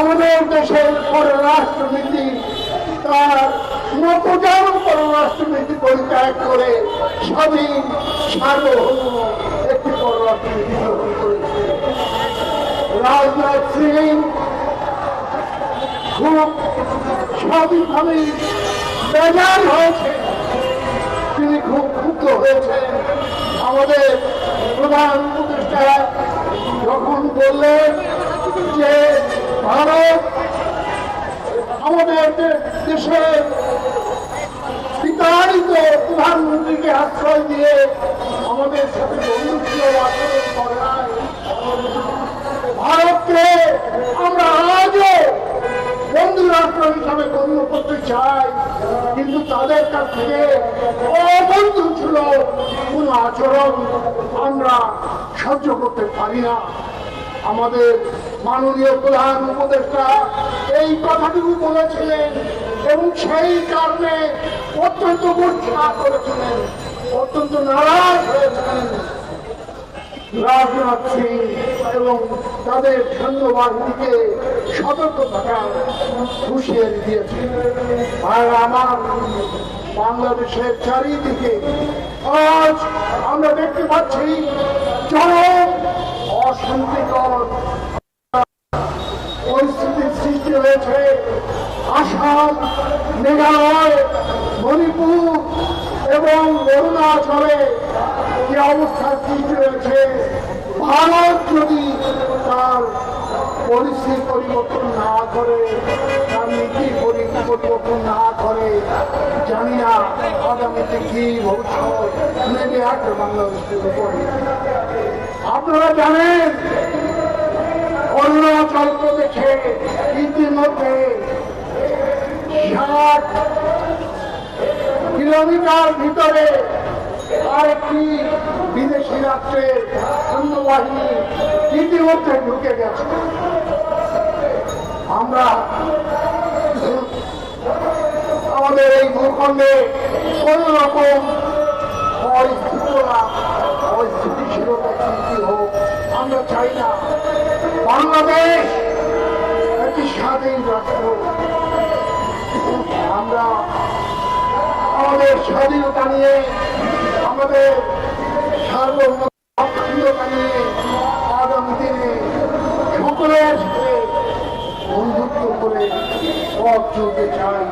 আমাদের দেশের পররাষ্ট্রনীতি, তার নতুন পররাষ্ট্রনীতি পরিত্যাগ করে স্বাধীন, সার্বভৌম একটি পররাষ্ট্রনীতি গ্রহণ করেছে। রাজনাথ সিং খুব স্বাভাবিকভাবে বেজার হয়েছে। তিনি খুব ক্ষুব্ধ হয়েছেন। আমাদের প্রধান উপদেষ্টা যখন বললেন যে ভারত আমাদের দেশের বিতাড়িত প্রধানমন্ত্রীকে আশ্রয় দিয়ে আমাদের সাথে বন্ধুত্ব আচরণ করায় ভারতকে আমরা আজও বন্ধু রাষ্ট্র হিসাবে গণ্য করতে চাই, কিন্তু তাদের কাছ থেকে অবন্ধু ছিল কোন আচরণ আমরা সহ্য করতে পারি না। আমাদের মাননীয় প্রধান উপদেষ্টা, এই কথাটুকু বলেছিলেন এবং সেই কারণে অত্যন্ত মূর্ছা করেছিলেন, অত্যন্ত নারাজ হয়েছিলেন। রাজনাথ সিং এবং তাদের সৈন্যবাহিনীকে সতর্ক থাকার হুঁশিয়ারি দিয়েছে আর আমার বাংলাদেশের চারিদিকে আজ আমরা দেখতে পাচ্ছি চরম অশান্তিকর পরিস্থিতির সৃষ্টি হয়েছে। আসাম, মেঘালয়, মণিপুর এবং অরুণাচলে যে অবস্থার সৃষ্টি হয়েছে? ভারত যদি তার পরিস্থিতি পরিবর্তন না করে, তার নীতি পরি- পরিবর্তন না করে, জানি না আগামীতে কি ভবিষ্যৎ নেমে আসবে বাংলাদেশের উপরে। আপনারা জানেন অরুণাচল ইতিমধ্যে ষাট কিলোমিটার ভিতরে আরেকটি বিদেশি রাষ্ট্রের সৈন্যবাহিনী ইতিমধ্যে ঢুকে গেছে। আমরা আমাদের এই ভূখণ্ডে কোন রকম অস্থিতিশীলতা সৃষ্টি হোক, আমরা চাই না। বাংলাদেশ একটি স্বাধীন আমরা আমাদের স্বাধীনতা নিয়ে, আমাদের সার্বভৌমতা নিয়ে, আগামী দিনে সকলের সাথে বন্ধুত্ব করে পথ চলতে চাই।